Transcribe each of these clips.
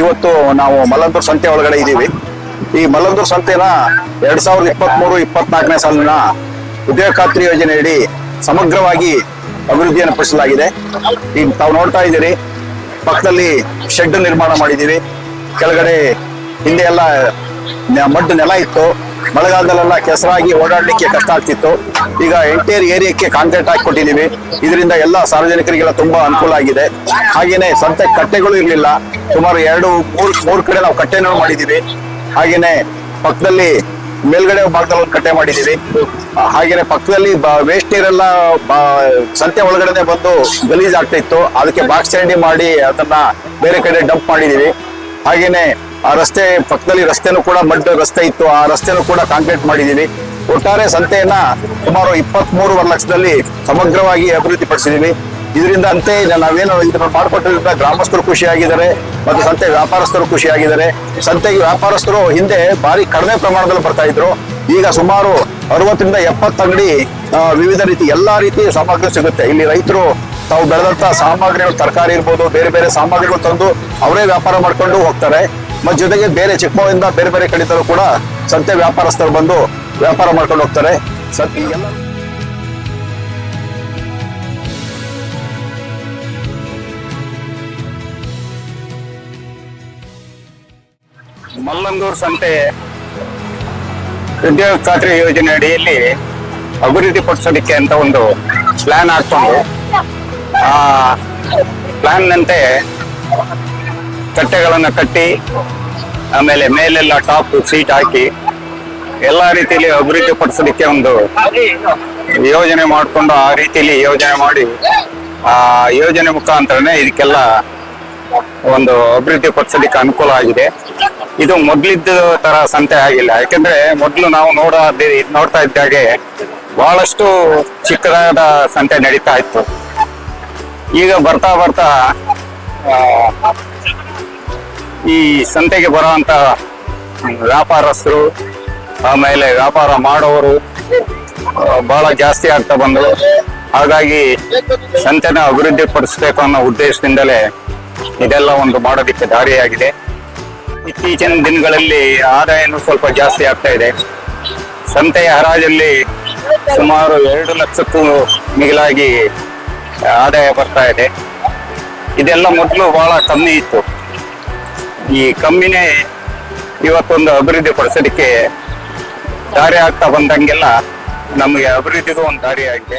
ಇವತ್ತು ನಾವು ಮಲ್ಲಂದೂರು ಸಂತೆ ಒಳಗಡೆ ಇದ್ದೀವಿ. ಈ ಮಲ್ಲಂದೂರು ಸಂತೆನ ಎರಡ್ ಸಾವಿರದ ಇಪ್ಪತ್ಮೂರು, ಇಪ್ಪತ್ನಾಲ್ಕನೇ ಸಾಲಿನ ಉದ್ಯೋಗ ಖಾತ್ರಿ ಯೋಜನೆಯಡಿ ಸಮಗ್ರವಾಗಿ ಅಭಿವೃದ್ಧಿಯನ್ನು ಪಡಿಸಲಾಗಿದೆ. ಈಗ ತಾವು ನೋಡ್ತಾ ಇದ್ದೀರಿ, ಪಕ್ಕದಲ್ಲಿ ಶೆಡ್ ನಿರ್ಮಾಣ ಮಾಡಿದ್ದೀವಿ ಕೆಳಗಡೆ ಹಿಂದೆ ಎಲ್ಲ ಮಡ್ಡು ನೆಲ ಇತ್ತು. ಮಳೆಗಾಲದಲ್ಲೆಲ್ಲ ಕೆಸರಾಗಿ ಓಡಾಡಲಿಕ್ಕೆ ಕಷ್ಟ ಆಗ್ತಿತ್ತು. ಈಗ ಎಂಟೈರ್ ಏರಿಯಾಕ್ಕೆ ಕಾಂಕ್ರೀಟ್ ಹಾಕಿಕೊಟ್ಟಿದ್ದೀವಿ ಇದರಿಂದ ಎಲ್ಲ ಸಾರ್ವಜನಿಕರಿಗೆಲ್ಲ ತುಂಬಾ ಅನುಕೂಲ ಆಗಿದೆ. ಹಾಗೆಯೇ ಸಂತೆ ಕಟ್ಟೆಗಳು ಇರಲಿಲ್ಲ. ಸುಮಾರು ಎರಡು, ಮೂರು ಮೂರು ಕಡೆ ನಾವು ಕಟ್ಟೆನೂ ಮಾಡಿದ್ದೀವಿ ಹಾಗೆಯೇ ಪಕ್ಕದಲ್ಲಿ ಮೇಲ್ಗಡೆ ಭಾಗದಲ್ಲಿ ಒಂದು ಕಟ್ಟೆ ಮಾಡಿದ್ದೀವಿ ಹಾಗೆಯೇ ಪಕ್ಕದಲ್ಲಿ ವೇಸ್ಟ್ ನೀರೆಲ್ಲ ಸಂತೆ ಒಳಗಡೆ ಬಂದು ಗಲೀಜ್ ಆಗ್ತಾ ಇತ್ತು ಅದಕ್ಕೆ ಬಾಕ್ಸ್ ಚರಂಡಿ ಮಾಡಿ ಅದನ್ನ ಬೇರೆ ಕಡೆ ಡಂಪ್ ಮಾಡಿದೀವಿ. ಹಾಗೇನೆ ಆ ರಸ್ತೆ ಪಕ್ಕದಲ್ಲಿ ರಸ್ತೆನೂ ಕೂಡ ಮಡ್ ರಸ್ತೆ ಇತ್ತು. ಆ ರಸ್ತೆನೂ ಕೂಡ ಕಾಂಕ್ರೀಟ್ ಮಾಡಿದ್ದೀವಿ ಒಟ್ಟಾರೆ ಸಂತೆಯನ್ನ ಸುಮಾರು ಇಪ್ಪತ್ತ್ ಮೂರುವರೆ ಲಕ್ಷದಲ್ಲಿ ಸಮಗ್ರವಾಗಿ ಅಭಿವೃದ್ಧಿ ಪಡಿಸಿದೀವಿ ಇದರಿಂದ ಅಂತೆ ನಾವೇನು ಇದನ್ನ ಮಾಡಿಕೊಟ್ಟಿರೋದ್ರಿಂದ ಗ್ರಾಮಸ್ಥರು ಖುಷಿಯಾಗಿದ್ದಾರೆ ಮತ್ತು ಸಂತೆ ವ್ಯಾಪಾರಸ್ಥರು ಖುಷಿಯಾಗಿದ್ದಾರೆ. ಸಂತೆಗೆ ವ್ಯಾಪಾರಸ್ಥರು ಹಿಂದೆ ಭಾರಿ ಕಡಿಮೆ ಪ್ರಮಾಣದಲ್ಲಿ ಬರ್ತಾ ಇದ್ರು. ಈಗ ಸುಮಾರು ಅರವತ್ತರಿಂದ ಎಪ್ಪತ್ತು ಅಂಗಡಿ ವಿವಿಧ ರೀತಿ ಎಲ್ಲಾ ರೀತಿಯ ಸಾಮಗ್ರಿ ಸಿಗುತ್ತೆ. ಇಲ್ಲಿ ರೈತರು ತಾವು ಬೆಳೆದಂತ ಸಾಮಗ್ರಿಗಳು, ತರಕಾರಿ ಇರ್ಬೋದು, ಬೇರೆ ಬೇರೆ ಸಾಮಗ್ರಿಗಳು ತಂದು ಅವರೇ ವ್ಯಾಪಾರ ಮಾಡ್ಕೊಂಡು ಹೋಗ್ತಾರೆ. ಮತ್ತು ಜೊತೆಗೆ ಬೇರೆ ಚಿಕ್ಕಮಗಳಿಂದ ಬೇರೆ ಬೇರೆ ಕಡಿತರು ಕೂಡ ಸಂತೆ ವ್ಯಾಪಾರಸ್ಥರು ಬಂದು ವ್ಯಾಪಾರ ಮಾಡ್ಕೊಂಡು ಹೋಗ್ತಾರೆ. ಸತ್ಯ ಮಲ್ಲಂದೂರು ಸಂತೆ ಉದ್ಯೋಗ ಖಾತ್ರಿ ಯೋಜನೆ ಅಡಿಯಲ್ಲಿ ಅಭಿವೃದ್ಧಿ ಪಡಿಸೋದಕ್ಕೆ ಅಂತ ಒಂದು ಪ್ಲಾನ್ ಹಾಕೊಂಡು ಆ ಪ್ಲಾನ್ನಂತೆ ಕಟ್ಟೆಗಳನ್ನು ಕಟ್ಟಿ, ಆಮೇಲೆ ಮೇಲೆಲ್ಲ ಟಾಪ್ ಸೀಟ್ ಹಾಕಿ ಎಲ್ಲ ರೀತಿಯಲ್ಲಿ ಅಭಿವೃದ್ಧಿ ಪಡಿಸೋದಕ್ಕೆ ಒಂದು ಯೋಜನೆ ಮಾಡಿಕೊಂಡು ಆ ರೀತಿಯಲ್ಲಿ ಯೋಜನೆ ಮಾಡಿ, ಆ ಯೋಜನೆ ಮುಖಾಂತರನೇ ಇದಕ್ಕೆಲ್ಲ ಒಂದು ಅಭಿವೃದ್ಧಿ ಪಡಿಸೋದಕ್ಕೆ ಅನುಕೂಲ ಆಗಿದೆ. ಇದು ಮೊದ್ಲಿದ್ದ ತರ ಸಂತೆ ಆಗಿಲ್ಲ. ಯಾಕೆಂದ್ರೆ ಮೊದ್ಲು ನಾವು ನೋಡ ನೋಡ್ತಾ ಇದ್ದಾಗೆ ಬಹಳಷ್ಟು ಚಿಕ್ಕದಾದ ಸಂತೆ ನಡೀತಾ ಇತ್ತು. ಈಗ ಬರ್ತಾ ಬರ್ತಾ ಈ ಸಂತೆಗೆ ಬರುವಂತ ವ್ಯಾಪಾರಸ್ಥರು, ಆಮೇಲೆ ವ್ಯಾಪಾರ ಮಾಡೋರು ಬಹಳ ಜಾಸ್ತಿ ಆಗ್ತಾ ಬಂದರು ಹಾಗಾಗಿ ಸಂತೆನ ಅಭಿವೃದ್ಧಿ ಪಡಿಸಬೇಕು ಅನ್ನೋ ಉದ್ದೇಶದಿಂದಲೇ ಇದೆಲ್ಲ ಒಂದು ಮಾಡೋದಿಕ್ಕೆ ದಾರಿಯಾಗಿದೆ. ಇತ್ತೀಚಿನ ದಿನಗಳಲ್ಲಿ ಆದಾಯನೂ ಸ್ವಲ್ಪ ಜಾಸ್ತಿ ಆಗ್ತಾ ಇದೆ. ಸಂತೆಯ ಹರಾಜಲ್ಲಿ ಸುಮಾರು ಎರಡು ಲಕ್ಷಕ್ಕೂ ಮಿಗಿಲಾಗಿ ಆದಾಯ ಬರ್ತಾ ಇದೆ. ಇದೆಲ್ಲ ಮೊದಲು ಬಹಳ ಕಮ್ಮಿ ಇತ್ತು. ಈ ಕಮ್ಮಿನೇ ಇವತ್ತೊಂದು ಅಭಿವೃದ್ಧಿ ಪಡಿಸೋದಕ್ಕೆ ದಾರಿ ಆಗ್ತಾ ಬಂದಂಗೆಲ್ಲ ನಮಗೆ ಅಭಿವೃದ್ಧಿಗೂ ಒಂದು ದಾರಿ ಆಗಿದೆ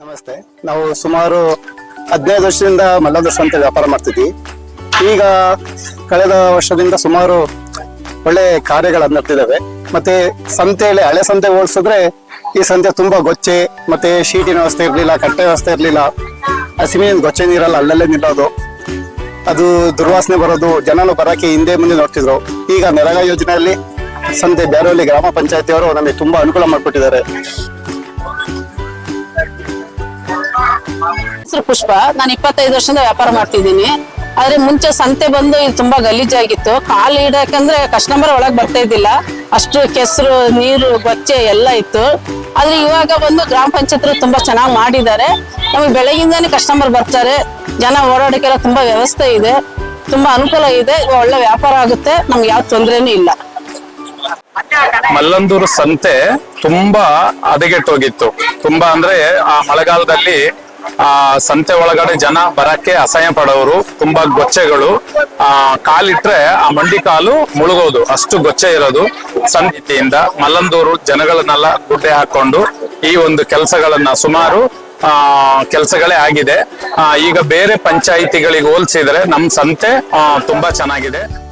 ನಮಸ್ತೆ. ನಾವು ಸುಮಾರು ಹದಿನೈದು ವರ್ಷದಿಂದ ಮಲ್ಲದ ಸ್ವಂತ ವ್ಯಾಪಾರ ಮಾಡ್ತಿದ್ವಿ. ಈಗ ಕಳೆದ ವರ್ಷದಿಂದ ಸುಮಾರು ಒಳ್ಳೆ ಕಾರ್ಯಗಳು ನಡೆದಿದ್ದಾವೆ ಮತ್ತೆ ಸಂತೆಯಲ್ಲಿ ಹಳೆ ಸಂತೆ ಹೋಲಿಸಿದ್ರೆ ಈ ಸಂತೆ ತುಂಬಾ ಗೊಚ್ಚೆ, ಮತ್ತೆ ಶೀಟಿನ ವ್ಯವಸ್ಥೆ ಇರಲಿಲ್ಲ, ಕಟ್ಟೆ ವ್ಯವಸ್ಥೆ ಇರಲಿಲ್ಲ. ಹಸಿಮಿನ ಗೊಚ್ಚೆ ನೀರಲ್ಲ, ಅಲ್ಲಲ್ಲೇ ನಿಲ್ಲೋದು. ಅದು ದುರ್ವಾಸನೆ ಬರೋದು ಜನನು ಬರೋಕೆ ಹಿಂದೆ ಮುಂದೆ ನೋಡ್ತಿದ್ರು. ಈಗ ನೆರಗಾ ಯೋಜನೆಯಲ್ಲಿ ಸಂತೆ ಬ್ಯಾರೋಲಿ ಗ್ರಾಮ ಪಂಚಾಯತಿಯವರು ನಮಗೆ ತುಂಬಾ ಅನುಕೂಲ ಮಾಡಿಕೊಟ್ಟಿದ್ದಾರೆ. ಪುಷ್ಪ. ನಾನು ಇಪ್ಪತ್ತೈದು ವರ್ಷದಿಂದ ವ್ಯಾಪಾರ ಮಾಡ್ತಿದ್ದೀನಿ. ಆದ್ರೆ ಮುಂಚೆ ಸಂತೆ ಬಂದು ಇದು ತುಂಬಾ ಗಲೀಜಾಗಿತ್ತು. ಕಾಲು ಇಡಕಂದ್ರೆ ಕಸ್ಟಮರ್ ಒಳಗ್ ಬರ್ತಾ ಇದ್ದಿಲ್ಲ. ಅಷ್ಟು ಕೆಸರು, ನೀರು, ಬಚ್ಚೆ ಎಲ್ಲ ಇತ್ತು. ಆದ್ರೆ ಇವಾಗ ಬಂದು ಗ್ರಾಮ ಪಂಚಾಯತ್ ತುಂಬಾ ಚೆನ್ನಾಗಿ ಮಾಡಿದ್ದಾರೆ. ನಮಗೆ ಬೆಳಗಿಂದಾನೆ ಕಸ್ಟಮರ್ ಬರ್ತಾರೆ. ಜನ ಓಡಾಡಕ್ಕೆಲ್ಲ ತುಂಬಾ ವ್ಯವಸ್ಥೆ ಇದೆ. ತುಂಬಾ ಅನುಕೂಲ ಇದೆ. ಒಳ್ಳೆ ವ್ಯಾಪಾರ ಆಗುತ್ತೆ. ನಮ್ಗೆ ಯಾವ ತೊಂದರೆನೂ ಇಲ್ಲ. ಮಲ್ಲಂದೂರು ಸಂತೆ ತುಂಬಾ ಹದಗೆಟ್ಟೋಗಿತ್ತು. ತುಂಬಾ ಅಂದ್ರೆ ಆ ಮಳೆಗಾಲದಲ್ಲಿ ಆ, ಸಂತೆ ಒಳಗಡೆ ಜನ ಬರಕ್ಕೆ ಅಸಹ್ಯ ಪಡೋರು, ತುಂಬಾ ಗೊಚ್ಚೆಗಳು. ಆ, ಕಾಲಿಟ್ರೆ ಆ ಮಂಡಿ ಕಾಲು ಮುಳುಗೋದು, ಅಷ್ಟು ಗೊಚ್ಚೆ ಇರೋದು. ಸಂತಿಯಿಂದ ಮಲ್ಲಂದೂರು ಜನಗಳನ್ನೆಲ್ಲ ಗುಡ್ಡೆ ಹಾಕೊಂಡು ಈ ಒಂದು ಕೆಲಸಗಳನ್ನ ಸುಮಾರು, ಆ, ಕೆಲಸಗಳೇ ಆಗಿದೆ. ಈಗ ಬೇರೆ ಪಂಚಾಯಿತಿಗಳಿಗೆ ಹೋಲಿಸಿದ್ರೆ ನಮ್ ಸಂತೆ ತುಂಬಾ ಚೆನ್ನಾಗಿದೆ.